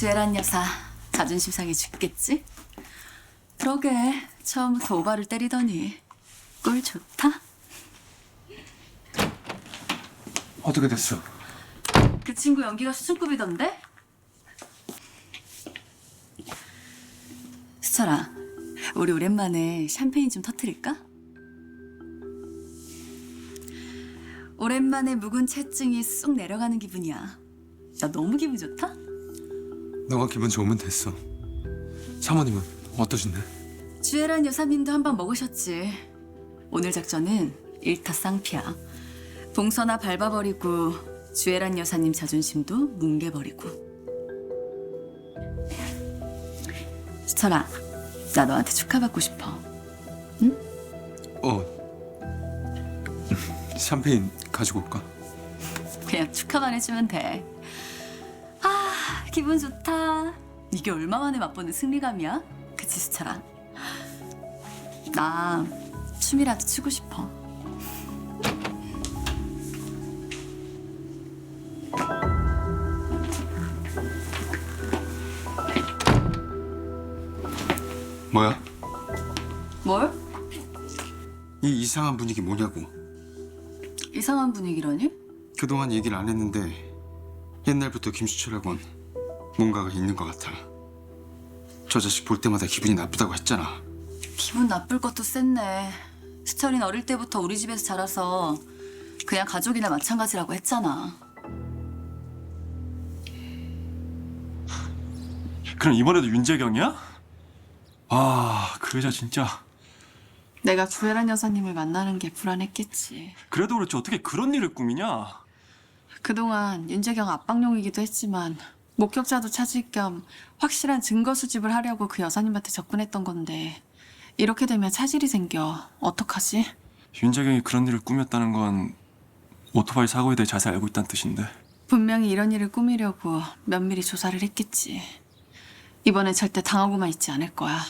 주애란 여사 자존심 상해 죽겠지? 그러게 처음부터 오바를 때리더니 꿀 좋다. 어떻게 됐어? 그 친구 연기가 수준급이던데? 수철아, 우리 오랜만에 샴페인 좀 터트릴까? 오랜만에 묵은 채증이 쑥 내려가는 기분이야. 나 너무 기분 좋다? 너가 기분 좋으면 됐어. 사모님은 어떠신데? 주애란 여사님도 한번 먹으셨지. 오늘 작전은 일타 쌍피야. 동서나 밟아버리고 주애란 여사님 자존심도 뭉개버리고. 수철아, 나 너한테 축하받고 싶어. 어. 샴페인 가지고 올까? 그냥 축하만 해주면 돼. 아, 기분 좋다. 이게 얼마 만에 맛보는 승리감이야? 그치, 수철아? 나 춤이라도 추고 싶어. 뭐야? 뭘? 이 이상한 분위기 뭐냐고. 이상한 분위기라니? 그동안 얘기를 안 했는데 옛날부터 김수철하고는 뭔가가 있는 것 같아. 저 자식 볼 때마다 기분이 나쁘다고 했잖아. 기분 나쁠 것도 셌네. 수철이는 어릴 때부터 우리 집에서 자라서 그냥 가족이나 마찬가지라고 했잖아. 그럼 이번에도 윤재경이야? 아, 그 여자 진짜. 내가 주애란 여사님을 만나는 게 불안했겠지. 그래도 그렇지 어떻게 그런 일을 꾸미냐? 그동안 윤재경 압박용이기도 했지만 목격자도 찾을 겸 확실한 증거 수집을 하려고 그 여사님한테 접근했던 건데 이렇게 되면 차질이 생겨. 어떡하지? 윤재경이 그런 일을 꾸몄다는 건 오토바이 사고에 대해 자세히 알고 있다는 뜻인데. 분명히 이런 일을 꾸미려고 면밀히 조사를 했겠지. 이번엔 절대 당하고만 있지 않을 거야.